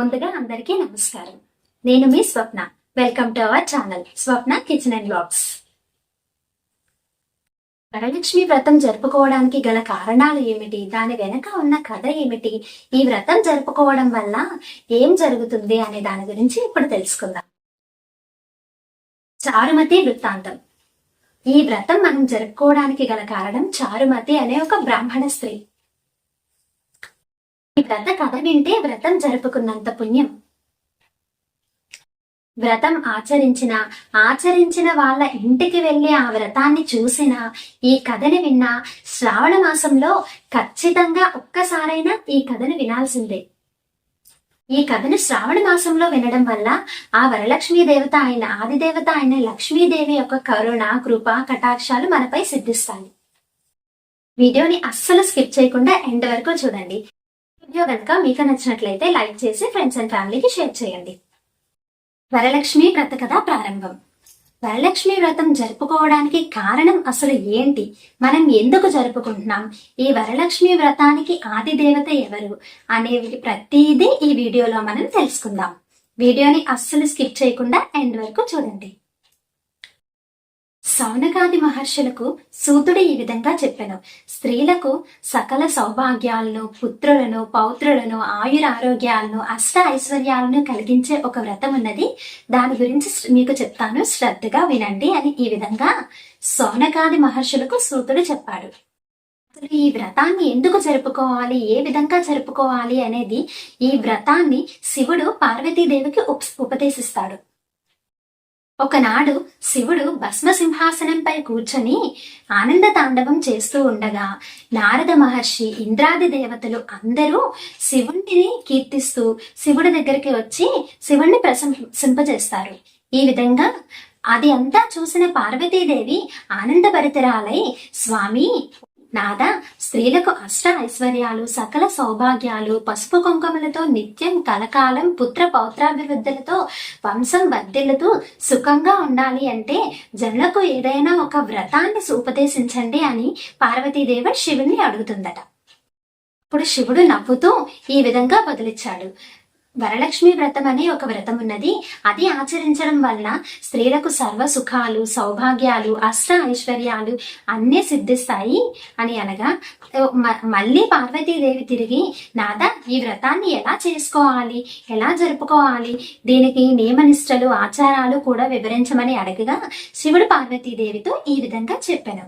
ముందుగా అందరికీ నమస్కారం. నేను మీ Swapna. Welcome to our channel Swapna kitchen and blogs Varalakshmi వ్రతం జరుపుకోవడానికి గల కారణాలు ఏమిటి? దాని వెనక ఉన్న కథ ఏమిటి? ఈ వ్రతం జరుపుకోవడం వల్ల ఏం జరుగుతుంది అనే దాని గురించి ఇప్పుడు తెలుసుకుందాం. చారుమతి వృత్తాంతం. ఈ వ్రతం మనం జరుపుకోవడానికి గల కారణం చారుమతి అనే ఒక బ్రాహ్మణ స్త్రీ. ఈ వ్రత కథ వింటే వ్రతం జరుపుకున్నంత పుణ్యం. వ్రతం ఆచరించిన ఆచరించిన వాళ్ళ ఇంటికి వెళ్ళి ఆ వ్రతాన్ని చూసిన ఈ కథని విన్న శ్రావణ మాసంలో ఖచ్చితంగా ఒక్కసారైనా ఈ కథను వినాల్సిందే. ఈ కథను శ్రావణ మాసంలో వినడం వల్ల ఆ వరలక్ష్మీ దేవత అయిన ఆదిదేవత అయిన లక్ష్మీదేవి యొక్క కరుణ కృప కటాక్షాలు మనపై సిద్ధిస్తాయి. వీడియోని అస్సలు స్కిప్ చేయకుండా ఎండ్ వరకు చూడండి. వీడియో కనుక మీకు నచ్చినట్లయితే లైక్ చేసి ఫ్రెండ్స్ అండ్ ఫ్యామిలీకి షేర్ చేయండి. వరలక్ష్మి వ్రత కథ ప్రారంభం. వరలక్ష్మి వ్రతం జరుపుకోవడానికి కారణం అసలు ఏంటి? మనం ఎందుకు జరుపుకుంటున్నాం? ఈ వరలక్ష్మి వ్రతానికి ఆది దేవత ఎవరు? అనేవి ప్రతిదీ ఈ వీడియోలో మనం తెలుసుకుందాం. వీడియోని అస్సలు స్కిప్ చేయకుండా ఎండ్ వరకు చూడండి. సౌనకాది మహర్షులకు సూతుడు ఈ విధంగా చెప్పాను. స్త్రీలకు సకల సౌభాగ్యాలను పుత్రులను పౌత్రులను ఆయుర ఆరోగ్యాలను అష్ట ఐశ్వర్యాలను కలిగించే ఒక వ్రతం ఉన్నది. దాని గురించి మీకు చెప్తాను. శ్రద్ధగా వినండి అని ఈ విధంగా సౌనకాది మహర్షులకు సూతుడు చెప్పాడు. ఈ వ్రతాన్ని ఎందుకు జరుపుకోవాలి? ఏ విధంగా జరుపుకోవాలి అనేది ఈ వ్రతాన్ని శివుడు పార్వతీదేవికి ఉప- ఉపదేశిస్తాడు. ఒకనాడు శివుడు భస్మసింహాసనంపై కూర్చొని ఆనంద తాండవం చేస్తూ ఉండగా నారద మహర్షి ఇంద్రాది దేవతలు అందరూ శివుణ్ణిని కీర్తిస్తూ శివుడి దగ్గరికి వచ్చి శివుణ్ణి ప్రశంసింపజేస్తారు ఈ విధంగా అది అంతా చూసిన పార్వతీదేవి ఆనందభరితరాలై స్వామి నాదా స్త్రీలకు అష్ట ఐశ్వర్యాలు సకల సౌభాగ్యాలు పసుపు కుంకుమలతో నిత్యం కలకాలం పుత్ర పౌత్రాభివృద్ధులతో వంశం వర్ధిల్లుతూ సుఖంగా ఉండాలి అంటే జనులకు ఏదైనా ఒక వ్రతాన్ని ఉపదేశించండి అని పార్వతీదేవి శివుణ్ణి అడుగుతుందట. ఇప్పుడు శివుడు నవ్వుతూ ఈ విధంగా బదిలిచ్చాడు. వరలక్ష్మి వ్రతం అనే ఒక వ్రతం ఉన్నది. అది ఆచరించడం వలన స్త్రీలకు సర్వ సుఖాలు సౌభాగ్యాలు అష్ట ఐశ్వర్యాలు అన్నీ సిద్ధిస్తాయి అని అనగా మళ్ళీ పార్వతీదేవి తిరిగి నాదా ఈ వ్రతాన్ని ఎలా చేసుకోవాలి? ఎలా జరుపుకోవాలి? దీనికి నియమనిష్టలు ఆచారాలు కూడా వివరించమని అడగగా శివుడు పార్వతీదేవితో ఈ విధంగా చెప్పాను.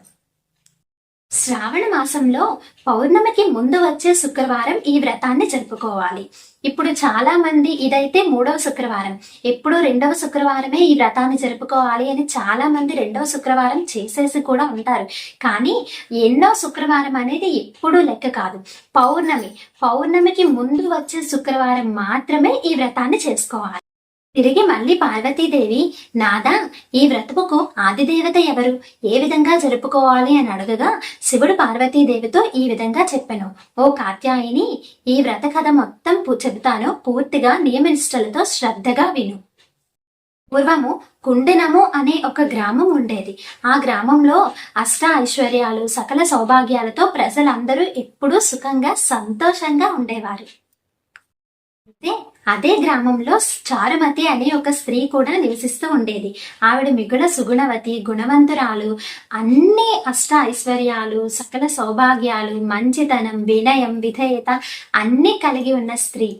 శ్రావణ మాసంలో పౌర్ణమికి ముందు వచ్చే శుక్రవారం ఈ వ్రతాన్ని జరుపుకోవాలి. ఇప్పుడు చాలా మంది ఇదైతే మూడవ శుక్రవారం. ఎప్పుడు రెండవ శుక్రవారమే ఈ వ్రతాన్ని జరుపుకోవాలి అని చాలా మంది రెండవ శుక్రవారం చేసేసి కూడా ఉంటారు. కానీ ఎన్నో శుక్రవారం అనేది ఎప్పుడూ లెక్క కాదు. పౌర్ణమి. పౌర్ణమికి ముందు వచ్చే శుక్రవారం మాత్రమే ఈ వ్రతాన్ని చేసుకోవాలి. తిరిగి మళ్ళీ పార్వతీదేవి నాదా ఈ వ్రతముకు ఆదిదేవత ఎవరు? ఏ విధంగా జరుపుకోవాలి? అని అడగగా శివుడు పార్వతీదేవితో ఈ విధంగా చెప్పాను. ఓ కాత్యాయిని ఈ వ్రత కథ మొత్తం చెబుతాను పూర్తిగా నియమనిష్టలతో శ్రద్ధగా విను. పూర్వము కుండనము అనే ఒక గ్రామం ఉండేది. ఆ గ్రామంలో అష్ట ఐశ్వర్యాలు సకల సౌభాగ్యాలతో ప్రజలందరూ ఎప్పుడూ సుఖంగా సంతోషంగా ఉండేవారు. అయితే అదే గ్రామంలో చారుమతి అనే ఒక స్త్రీ కూడా నివసిస్తూ ఉండేది. ఆవిడ మిగుల సుగుణవతి గుణవంతురాలు. అన్ని అష్ట ఐశ్వర్యాలు సకల సౌభాగ్యాలు మంచితనం వినయం విధేయత అన్ని కలిగి ఉన్న స్త్రీ.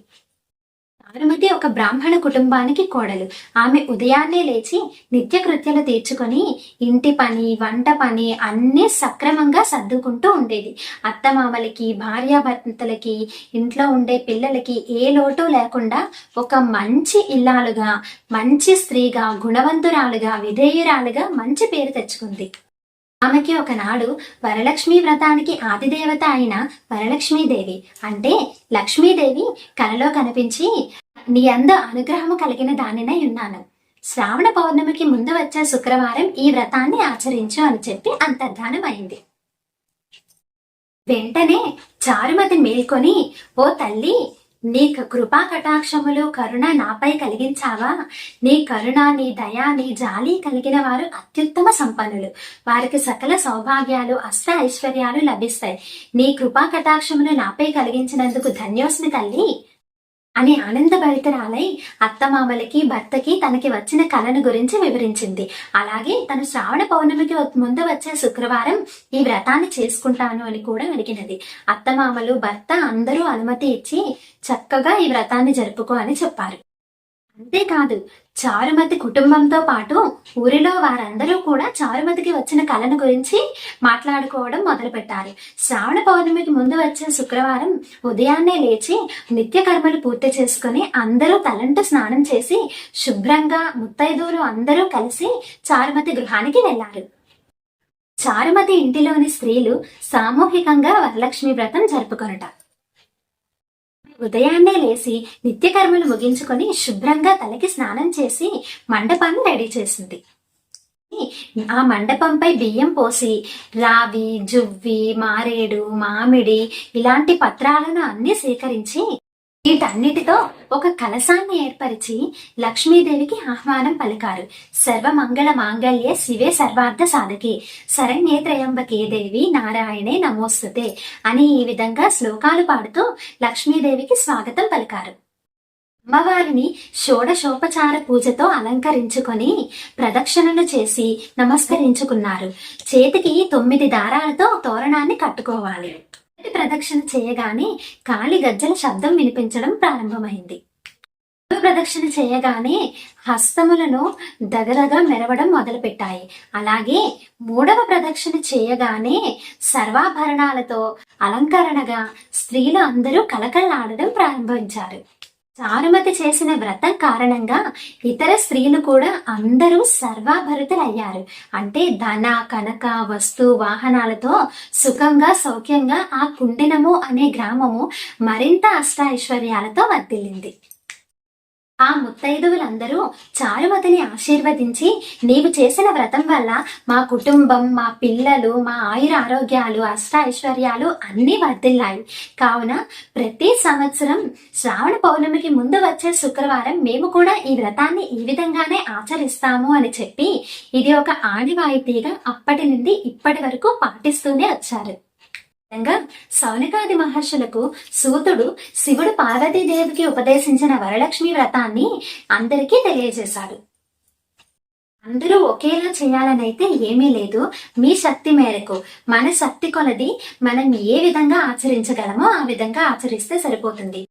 భానుమతి ఒక బ్రాహ్మణ కుటుంబానికి కోడలు. ఆమె ఉదయాన్నే లేచి నిత్య కృత్యాలు తీర్చుకొని ఇంటి పని వంట పని అన్నీ సక్రమంగా సర్దుకుంటూ ఉండేది. అత్తమామలకి భార్యాభర్తలకి ఇంట్లో ఉండే పిల్లలకి ఏ లోటు లేకుండా ఒక మంచి ఇల్లాలుగా మంచి స్త్రీగా గుణవంతురాలుగా విధేయురాలుగా మంచి పేరు తెచ్చుకుంది. ఆమెకి ఒకనాడు వరలక్ష్మి వ్రతానికి ఆదిదేవత అయిన వరలక్ష్మీదేవి అంటే లక్ష్మీదేవి కలలో కనిపించి నీ అంద అనుగ్రహము కలిగిన దానినై ఉన్నాను. శ్రావణ పౌర్ణమికి ముందు వచ్చే శుక్రవారం ఈ వ్రతాన్ని ఆచరించు అని చెప్పి అంతర్ధానం అయింది. వెంటనే చారుమతి మేల్కొని ఓ తల్లి నీ కృపా కటాక్షములు కరుణ నాపై కలిగించావా? నీ కరుణ నీ దయ నీ జాలి కలిగిన వారు అత్యుత్తమ సంపన్నులు. వారికి సకల సౌభాగ్యాలు అష్ట ఐశ్వర్యాలు లభిస్తాయి. నీ కృపా కటాక్షములు నాపై కలిగించినందుకు ధన్యోస్మి తల్లి. అని ఆనందభరితరాలై అత్తమామలకి భర్తకి తనకి వచ్చిన కళను గురించి వివరించింది. అలాగే తను శ్రావణ పౌర్ణమికి ముందు వచ్చే శుక్రవారం ఈ వ్రతాన్ని చేసుకుంటాను అని కూడా అడిగినది. అత్తమామలు భర్త అందరూ అనుమతి ఇచ్చి చక్కగా ఈ వ్రతాన్ని జరుపుకో అని చెప్పారు. అంతేకాదు చారుమతి కుటుంబంతో పాటు ఊరిలో వారందరూ కూడా చారుమతికి వచ్చిన కళను గురించి మాట్లాడుకోవడం మొదలుపెట్టారు. శ్రావణ పౌర్ణమికి ముందు వచ్చే శుక్రవారం ఉదయాన్నే లేచి నిత్య కర్మలు పూర్తి చేసుకుని అందరూ తలంటు స్నానం చేసి శుభ్రంగా ముత్తైదువులు అందరూ కలిసి చారుమతి గృహానికి వెళ్ళారు చారుమతి ఇంటిలోని స్త్రీలు సామూహికంగా వరలక్ష్మి వ్రతం జరుపుకొనట. ఉదయాన్నే లేచి నిత్యకర్మలు ముగించుకొని శుభ్రంగా తలకి స్నానం చేసి మండపాన్ని రెడీ చేసింది. ఆ మండపంపై బియ్యం పోసి రావి జువ్వి మారేడు మామిడి ఇలాంటి పత్రాలను అన్ని సేకరించి వీటన్నిటితో ఒక కలశాన్ని ఏర్పరిచి లక్ష్మీదేవికి ఆహ్వానం పలికారు. సర్వమంగళ మాంగళ్యే శివే సర్వార్థ సాధకే. శరణ్యే త్రయంబకే దేవి నారాయణే నమోస్తుతే అని ఈ విధంగా శ్లోకాలు పాడుతూ లక్ష్మీదేవికి స్వాగతం పలికారు. అమ్మవారిని షోడశోపచార పూజతో అలంకరించుకొని ప్రదక్షిణలు చేసి నమస్కరించుకున్నారు. చేతికి తొమ్మిది దారాలతో తోరణాన్ని కట్టుకోవాలి. ప్రదక్షిణ చేయగానే కాలి గజ్జల శబ్దం వినిపించడం ప్రారంభమైంది. ప్రదక్షిణ చేయగానే హస్తములను దగరగా మెరవడం మొదలుపెట్టాయి. అలాగే మూడవ ప్రదక్షిణ చేయగానే సర్వాభరణాలతో అలంకరణగా స్త్రీలు అందరూ కలకల్లాడడం ప్రారంభించారు. చారుమతి చేసిన వ్రతం కారణంగా ఇతర స్త్రీలు కూడా అందరూ సర్వాభరితులయ్యారు. అంటే ధన కనక వస్తు వాహనాలతో సుఖంగా సౌఖ్యంగా ఆ కుండినము అనే గ్రామము మరింత అష్టాైశ్వర్యాలతో వర్దిల్లింది ఆ ముత్తైదువులందరూ చారుమతిని ఆశీర్వదించి నీవు చేసిన వ్రతం వల్ల మా కుటుంబం మా పిల్లలు మా ఆయుర ఆరోగ్యాలు అష్ట ఐశ్వర్యాలు అన్నీ వర్ధిల్లాయి. కావున ప్రతి సంవత్సరం శ్రావణ పౌర్ణమికి ముందు వచ్చే శుక్రవారం మేము కూడా ఈ వ్రతాన్ని ఈ విధంగానే ఆచరిస్తాము అని చెప్పి ఇది ఒక ఆడివాయితీగా అప్పటి నుండి ఇప్పటి వరకు పాటిస్తూనే వచ్చారు. విధంగా సౌనకాది మహర్షులకు సూతుడు శివుడు పార్వతీదేవికి ఉపదేశించిన వరలక్ష్మి వ్రతాన్ని అందరికీ తెలియజేశాడు. అందరూ ఒకేలా చేయాలనైతే ఏమీ లేదు. మీ శక్తి మేరకు మన శక్తి కొలది మనం ఏ విధంగా ఆచరించగలమో ఆ విధంగా ఆచరిస్తే సరిపోతుంది.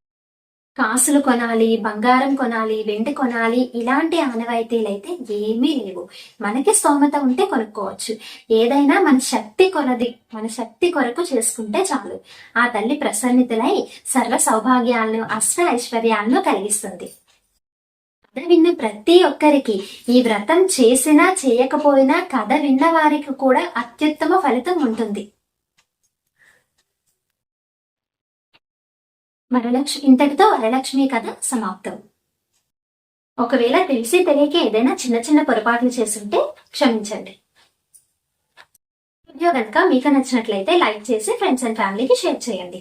కాసులు కొనాలి బంగారం కొనాలి వెండి కొనాలి ఇలాంటి ఆనవాయితీలైతే ఏమీ లేవు. మనకి స్తోమత ఉంటే కొనుక్కోవచ్చు. ఏదైనా మన శక్తి కొలది మన శక్తి కొరకు చేసుకుంటే చాలు. ఆ తల్లి ప్రసన్నితులై సర్వ సౌభాగ్యాలను అష్ట ఐశ్వర్యాలను కలిగిస్తుంది. కథ విన్న ప్రతి ఒక్కరికి ఈ వ్రతం చేసినా చేయకపోయినా కథ విన్న వారికి కూడా అత్యుత్తమ ఫలితం ఉంటుంది. వరలక్ష్మి ఇంతటితో వరలక్ష్మి కథ సమాప్తం. ఒకవేళ తెలిసి తెలియక ఏదైనా చిన్న చిన్న పొరపాట్లు చేస్తుంటే క్షమించండి. వీడియో కనుక మీకు నచ్చినట్లయితే లైక్ చేసి ఫ్రెండ్స్ అండ్ ఫ్యామిలీకి షేర్ చేయండి.